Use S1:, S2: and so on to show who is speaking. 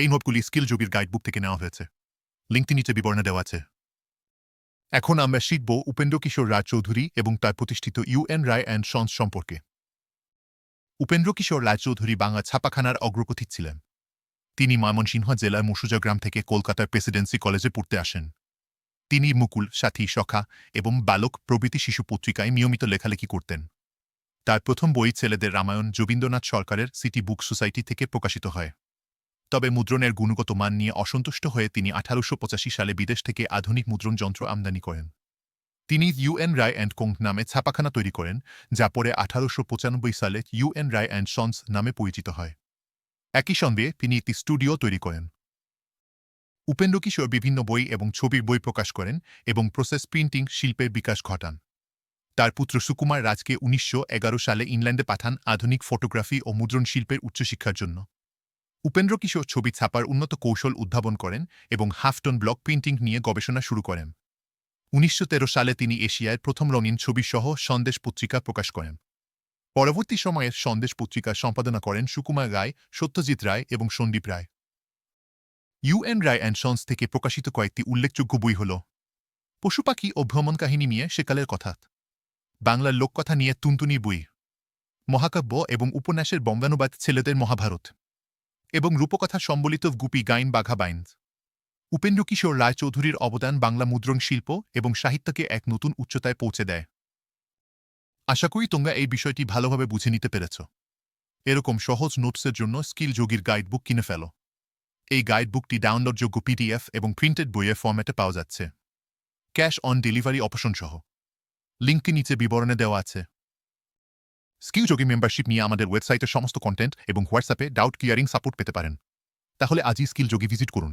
S1: এই নোটগুলি স্কিল যোগীর গাইডবুক থেকে নেওয়া হয়েছে। লিঙ্কটি নিচে বিবরণে দেওয়া আছে। এখন আমরা শিখব উপেন্দ্র কিশোর রায় চৌধুরী এবং তার প্রতিষ্ঠিত ইউএন রায় অ্যান্ড সন্স সম্পর্কে। উপেন্দ্র কিশোর রায়চৌধুরী বাংলা ছাপাখানার অগ্রগতি ছিলেন। তিনি ময়মনসিংহ জেলার মুসুজা গ্রাম থেকে কলকাতার প্রেসিডেন্সি কলেজে পড়তে আসেন। তিনি মুকুল, সাথী, সখা এবং বালক প্রভৃতি শিশু পত্রিকায় নিয়মিত লেখালেখি করতেন। তার প্রথম বই ছেলেদের রামায়ণ যবীন্দ্রনাথ সরকারের সিটি বুক সোসাইটি থেকে প্রকাশিত হয়। তবে মুদ্রণের গুণগত মান নিয়ে অসন্তুষ্ট হয়ে তিনি আঠারোশো পঁচাশি সালে বিদেশ থেকে আধুনিক মুদ্রণ যন্ত্র আমদানি করেন। তিনি ইউএন রায় অ্যান্ড কোং নামে ছাপাখানা তৈরি করেন, যা পরে আঠারোশো পঁচানব্বই সালে ইউএন রায় অ্যান্ড সন্স নামে পরিচিত হয়। একই সঙ্গে তিনি একটি স্টুডিও তৈরি করেন। উপেন্দ্র কিশোর বিভিন্ন বই এবং ছবির বই প্রকাশ করেন এবং প্রসেস প্রিন্টিং শিল্পের বিকাশ ঘটান। তার পুত্র সুকুমার রাজকে উনিশশো এগারো সালে ইংল্যান্ডে পাঠান আধুনিক ফটোগ্রাফি ও মুদ্রণ শিল্পের উচ্চশিক্ষার জন্য। উপেন্দ্র কিশোর ছবি ছাপার উন্নত কৌশল উদ্ভাবন করেন এবং হাফটন ব্লক প্রিন্টিং নিয়ে গবেষণা শুরু করেন। উনিশশো তেরো সালে তিনি এশিয়ায় প্রথম রঙিন ছবিসহ সন্দেশ পত্রিকা প্রকাশ করেন। পরবর্তী সময়ে সন্দেশ পত্রিকা সম্পাদনা করেন সুকুমার রায়, সত্যজিৎ রায় এবং Sandip Ray. UN Ray and sons থেকে প্রকাশিত কয়েকটি উল্লেখযোগ্য বই হল পশুপাখি ও ভ্রমণ কাহিনী নিয়ে সেকালের কথা বাংলার লোককথা নিয়ে তুনতুনি বই, মহাকাব্য এবং উপন্যাসের বঙ্গানুবাদ ছেলেদের মহাভারত এবং রূপকথা সম্বলিত গুপি গাইন বাঘা বাইন্স। উপেন্দ্র কিশোর রায়চৌধুরীর অবদান বাংলা মুদ্রণ শিল্প এবং সাহিত্যকে এক নতুন উচ্চতায় পৌঁছে দেয়। আশা করি তোমরা এই বিষয়টি ভালোভাবে বুঝে নিতে পেরেছ। এরকম সহজ নোটসের জন্য স্কিল যোগীর গাইডবুক কিনে ফেলো। এই গাইডবুকটি ডাউনলোডযোগ্য পিডিএফ এবং প্রিন্টেড বইয়ের ফর্ম্যাটে পাওয়া যাচ্ছে। ক্যাশ অন ডেলিভারি অপশন সহ লিঙ্কটি নিচে বিবরণে দেওয়া আছে। স্কিল যোগী মেম্বারশিপ নিয়ে আমাদের ওয়েবসাইটে সমস্ত কন্টেন্ট এবং হোয়াটসঅ্যাপে ডাউট ক্লিয়ারিং সাপোর্ট পেতে পারেন। তাহলে আজই স্কিল যোগী ভিজিট করুন।